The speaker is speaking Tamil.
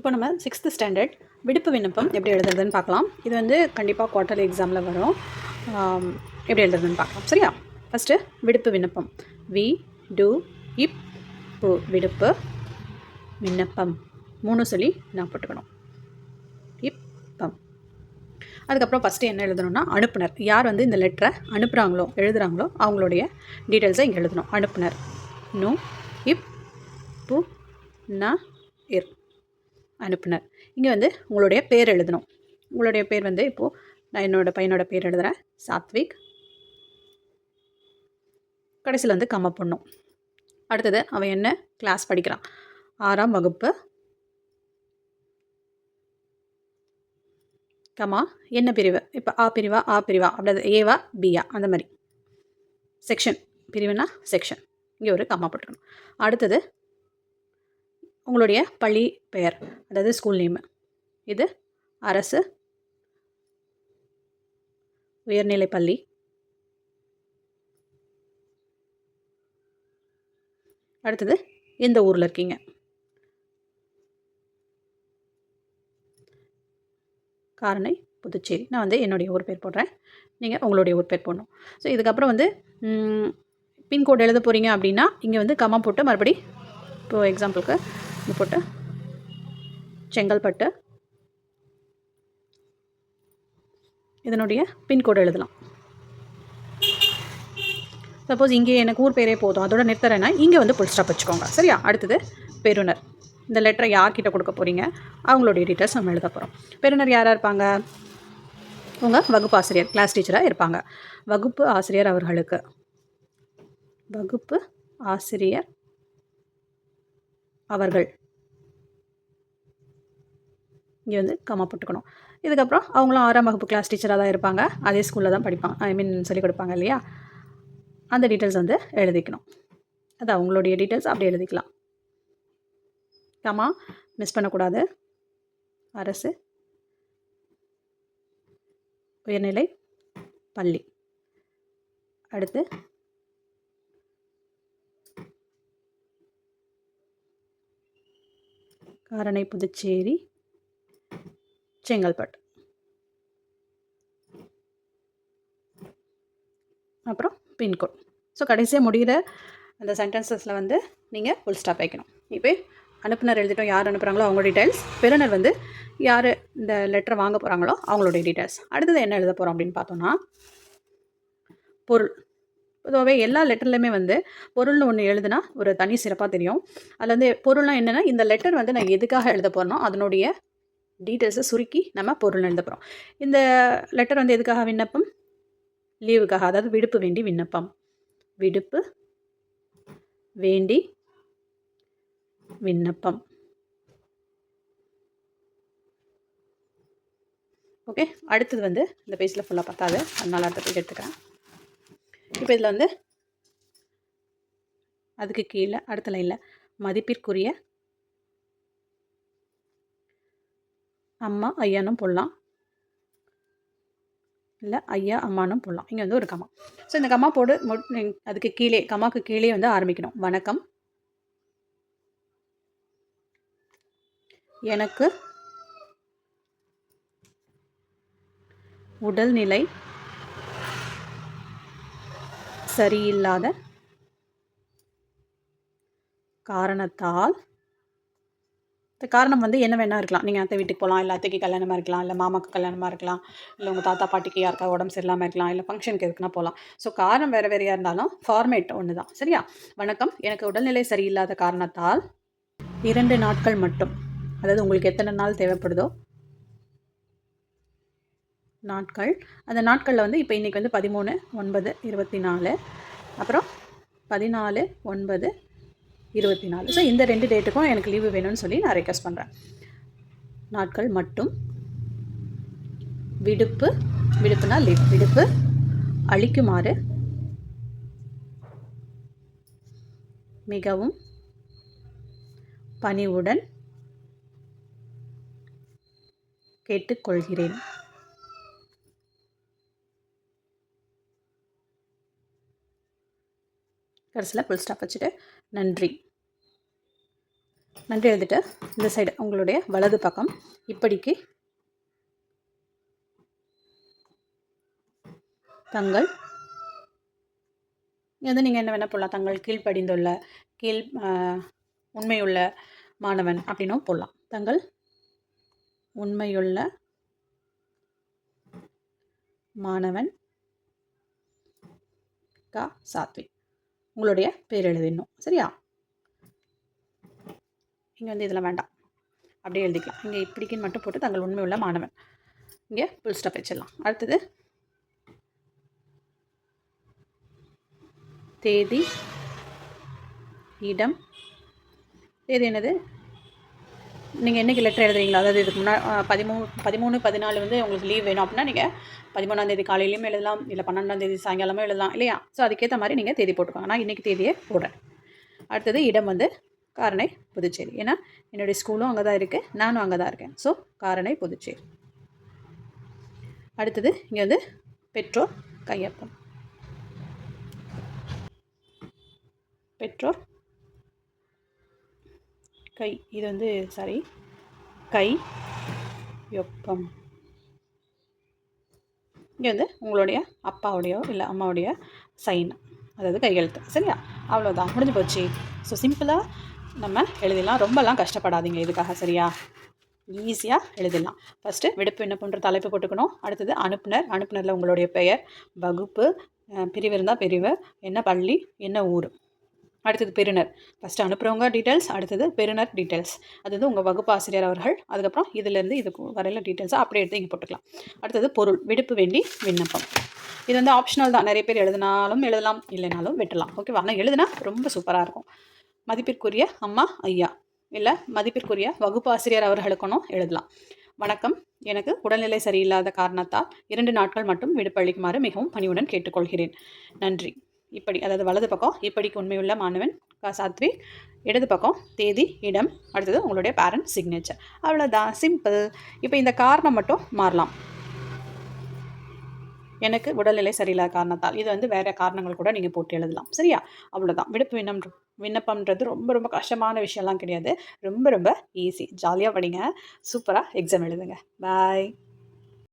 இப்போ நம்ம சிக்ஸ்த்து ஸ்டாண்டர்ட் விடுப்பு விண்ணப்பம் எப்படி எழுதுறதுன்னு பார்க்கலாம். இது வந்து கண்டிப்பாக குவார்ட்டர் எக்ஸாமில் வரும். எப்படி எழுதுறதுன்னு பார்க்கலாம். சரியா? ஃபஸ்ட்டு விடுப்பு விண்ணப்பம். வி டு இப் பு விடுப்பு விண்ணப்பம். மூணு சொல்லி நான் போட்டுக்கணும். இப்பம் அதுக்கப்புறம் ஃபஸ்ட்டு என்ன எழுதணும்னா அனுப்புனர். யார் வந்து இந்த லெட்டரை அனுப்புகிறாங்களோ எழுதுகிறாங்களோ அவங்களுடைய டீட்டெயில்ஸை இங்கே எழுதணும். அனுப்புனர். நு இப் பு ந இர். அனுப்புனர். இங்கே வந்து உங்களுடைய பேர் எழுதணும். உங்களுடைய பேர் வந்து இப்போது நான் என்னோடய பையனோட பேர் எழுதுகிறேன் சாத்விக். கடைசியில் வந்து கம்ம பொண்ணும். அடுத்தது அவன் என்ன? கிளாஸ் படிக்கிறான். ஆறாம் வகுப்பு. கமா என்ன பிரிவு? இப்போ ஆ பிரிவா ஆ பிரிவா? அப்படி ஏவா பியா அந்த மாதிரி. செக்ஷன் பிரிவுனா செக்ஷன் இங்கே ஒரு கம்மா போட்டுக்கணும் அடுத்தது உங்களுடைய பள்ளி பெயர் அதாவது ஸ்கூல் நேமு இது அரசு உயர்நிலைப் பள்ளி. அடுத்தது எந்த ஊரில் இருக்கீங்க. காரணை புதுச்சேரி. நான் வந்து என்னுடைய ஊர் பேர் போடுறேன். நீங்கள் உங்களுடைய ஊர் பேர் போடணும். ஸோ இதுக்கப்புறம் வந்து பின்கோடு எழுத போகிறீங்க அப்படின்னா இங்கே வந்து கம்மா போட்டு மறுபடி இப்போ எக்ஸாம்பிளுக்கு இது போட்டு. செங்கல்பட்டு இதனுடைய பின்கோடு எழுதலாம். சப்போஸ் இங்கே எனக்கு ஊர் பேரே போதும். அதோட நிறுத்துறேன்னா இங்கே வந்து புல் ஸ்டாப் வச்சுக்கோங்க. சரியா? அடுத்தது பெறுநர் இந்த லெட்டரை யார்கிட்ட கொடுக்க போகிறீங்க அவங்களுடைய டீட்டெயில்ஸ் நம்ம எழுத போகிறோம் பெறுநர் யாராக இருப்பாங்க? உங்கள் வகுப்பு ஆசிரியர் கிளாஸ் டீச்சராக இருப்பாங்க. வகுப்பு ஆசிரியர் அவர்களுக்கு. வகுப்பு ஆசிரியர் அவர்கள். இங்கே வந்து கம்மா போட்டுக்கணும். இதுக்கப்புறம் அவங்களும் ஆறாம் வகுப்பு கிளாஸ் டீச்சராக தான் இருப்பாங்க. அதே ஸ்கூலில் தான் படிப்பாங்க. ஐ மீன் சொல்லிக் கொடுப்பாங்க இல்லையா? அந்த டீட்டெயில்ஸ் வந்து எழுதிக்கணும். அது அவங்களுடைய டீட்டெயில்ஸ் அப்படி எழுதிக்கலாம். கம்மா மிஸ் பண்ணக்கூடாது. அரசு. உயர்நிலை பள்ளி. அடுத்து காரணை புதுச்சேரி செங்கல்பட்டு. அப்புறம் பின்கோட். ஸோ கடைசியாக முடிகிற அந்த சென்டென்சஸில் வந்து நீங்கள் ஃபுல் ஸ்டாப் வைக்கணும். இப்போ அனுப்புனர் எழுதிட்டோம் யார் அனுப்புகிறாங்களோ அவங்க டீட்டெயில்ஸ் பெறுநர் வந்து யார் இந்த லெட்டர் வாங்க போகிறாங்களோ அவங்களுடைய டீட்டெயில்ஸ் அடுத்தது என்ன எழுத போகிறோம் அப்படின்னு பார்த்தோன்னா பொருள். பொதுவாகவே எல்லா லெட்டர்லையுமே வந்து பொருள்னு ஒன்று எழுதுனா ஒரு தனி சிறப்பாக தெரியும். அதில் வந்து பொருள்னா என்னென்னா இந்த லெட்டர் வந்து நான் எதுக்காக எழுத போகிறனோ அதனுடைய டீட்டெயில்ஸை சுருக்கி நம்ம பொருள் எழுத போகிறோம் இந்த லெட்டர் வந்து எதுக்காக விண்ணப்பம்? லீவுக்காக அதாவது விடுப்பு வேண்டி விண்ணப்பம். விடுப்பு வேண்டி விண்ணப்பம். ஓகே அடுத்தது வந்து இந்த பேஜில் ஃபுல்லாக பத்தாது அதனால் அடுத்த பேஜ் எடுத்துக்கிறேன். இப்போ இதில் வந்து அதுக்கு கீழே அடுத்த லைனில் மதிப்பிற்குரிய அம்மா ஐயானும் போடலாம். இல்லை ஐயா அம்மானும் போடலாம். இங்கே வந்து ஒரு கம்மா. ஸோ இந்த கம்மா போடு அதுக்கு கீழே கம்மாவுக்கு கீழே வந்து ஆரம்பிக்கணும். வணக்கம். எனக்கு உடல்நிலை சரியில்லாத காரணத்தால் இந்த காரணம் வந்து என்ன வேணா இருக்கலாம். நீங்கள் அத்தை வீட்டுக்கு போகலாம் இல்லை அத்தைக்கு கல்யாணமாக இருக்கலாம் இல்லை மாமாக்கு கல்யாணமாக இருக்கலாம் இல்லை உங்கள் தாத்தா பாட்டிக்கு யாருக்கா உடம்பு சரியில்லாமல் இருக்கலாம் இல்லை ஃபங்க்ஷனுக்கு எதுக்குன்னா போகலாம் ஸோ காரணம் வேறு வேறையாக இருந்தாலும் ஃபார்மேட் ஒன்று தான் சரியா? வணக்கம். எனக்கு உடல்நிலை சரியில்லாத காரணத்தால் இரண்டு நாட்கள் மட்டும் அதாவது உங்களுக்கு எத்தனை நாள் தேவைப்படுதோ நாட்கள். அந்த நாட்களில் வந்து இப்போ இன்றைக்கி வந்து பதிமூணு ஒன்பது இருபத்தி நாலு அப்புறம் பதினாலு ஒன்பது இருபத்தி நாலு ஸோ இந்த ரெண்டு டேட்டுக்கும் எனக்கு லீவு வேணும்னு சொல்லி நான் ரெக்வஸ்ட் பண்ணுறேன் நாட்கள் மட்டும். விடுப்பு. விடுப்புனா லீவ் விடுப்பு. அளிக்குமாறு. மிகவும் பணிவுடன் கேட்டுக்கொள்கிறேன். கடைசியில் ஃபுல் ஸ்டாப் வச்சுட்டு நன்றி. நன்றி எழுதிட்டு இந்த சைடு உங்களுடைய வலது பக்கம் இப்படிக்கு தங்கள் இது வந்து நீங்கள் என்ன வேணால் போடலாம். தங்கள் கீழ்ப்படிந்துள்ள கீழ் உண்மையுள்ள மாணவன் அப்படின்னும் போடலாம். தங்கள் உண்மையுள்ள மாணவன் கா சாத்விக் உங்களுடைய பேர் எழுதிடணும். சரியா? இங்கே வந்து இதெல்லாம் வேண்டாம். அப்படியே எழுதிக்கலாம். இங்கே இப்படிக்குன்னு மட்டும் போட்டு தங்கள் உண்மையுள்ள மாணவன். இங்கே புல் ஸ்டாப் வச்சிடலாம். அடுத்தது. தேதி இடம். தேதி என்னது? நீங்கள் என்றைக்கு லெட்டர் எழுதுறீங்களோ அதாவது இதுக்கு முன்னாடி பதிமூணு பதிமூணு பதினாலு வந்து உங்களுக்கு லீவ் வேணும் அப்படின்னா நீங்கள் பதிமூணாந்தேதி காலையிலையும் எழுதலாம் இல்லை பன்னெண்டாந்தேதி சாயங்காலமும் எழுதலாம் இல்லையா? ஸோ அதுக்கேற்ற மாதிரி நீங்கள் தேதி போட்டுக்கோங்க. நான் இன்றைக்கி தேதியே போடுறேன். அடுத்தது இடம் வந்து காரணை புதுச்சேரி. ஏன்னா என்னுடைய ஸ்கூலும் அங்கே தான் இருக்குது நானும் அங்கே தான் இருக்கேன். ஸோ காரணை புதுச்சேரி. அடுத்தது இங்கே வந்து பெற்றோர் கையப்பம். பெற்றோர் கை. இது வந்து சாரி கை யொப்பம் இங்கே வந்து உங்களுடைய அப்பாவுடையோ இல்லை அம்மாவுடைய சைன் அதாவது கையெழுத்து சரியா? அவ்வளோதான் முடிஞ்சு போச்சு. ஸோ சிம்பிளாக நம்ம எழுதிடலாம். ரொம்பலாம் கஷ்டப்படாதீங்க இதுக்காக சரியா? ஈஸியாக எழுதிடலாம். ஃபஸ்ட்டு விடுப்பு என்ன பண்ணுற தலைப்பு போட்டுக்கணும். அடுத்தது அனுப்புனர். அனுப்புனரில் உங்களுடைய பெயர் வகுப்பு பிரிவு இருந்தால் பிரிவு என்ன பள்ளி என்ன ஊர். அடுத்தது பெறுநர். ஃபஸ்ட்டு அனுப்புகிறவங்க டீட்டெயில்ஸ் அடுத்தது பெறுநர் டீட்டெயில்ஸ் அது வந்து உங்கள் வகுப்பு ஆசிரியர் அவர்கள் அதுக்கப்புறம் இதுலேருந்து இதுக்கு வரையில டீட்டெயில்ஸாக அப்படியே எடுத்து இங்கே போட்டுக்கலாம். அடுத்தது பொருள் விடுப்பு வேண்டி விண்ணப்பம். இது வந்து ஆப்ஷனல் தான். நிறைய பேர் எழுதினாலும் எழுதலாம் இல்லைனாலும் வெட்டலாம். ஓகேவா ஆனால் எழுதுனா ரொம்ப சூப்பராக இருக்கும். மதிப்பிற்குரிய அம்மா ஐயா. இல்லை மதிப்பிற்குரிய வகுப்பு ஆசிரியர் அவர்களுக்கணும் எழுதலாம். வணக்கம். எனக்கு உடல்நிலை சரியில்லாத காரணத்தால் இரண்டு நாட்கள் மட்டும் விடுப்பளிக்குமாறு மிகவும் பணிவுடன் கேட்டுக்கொள்கிறேன். நன்றி. இப்படி அதாவது வலது பக்கம் இப்படிக்கு உண்மையுள்ள மாணவன் க சாத்விக் இடது பக்கம் தேதி இடம். அடுத்தது உங்களுடைய பேரண்ட் சிக்னேச்சர் அவ்வளோதான் சிம்பிள் இப்போ இந்த காரணம் மட்டும் மாறலாம். எனக்கு உடல்நிலை சரியில்லாத காரணத்தால். இது வந்து வேறு காரணங்கள் கூட நீங்கள் போட்டு எழுதலாம். சரியா? அவ்வளோதான் விடுப்பு விண்ணம் விண்ணப்பம்ன்றது ரொம்ப ரொம்ப கஷ்டமான விஷயம்லாம் கிடையாது. ரொம்ப ரொம்ப ஈஸி ஜாலியாக படிங்க. சூப்பராக எக்ஸாம் எழுதுங்க. பாய்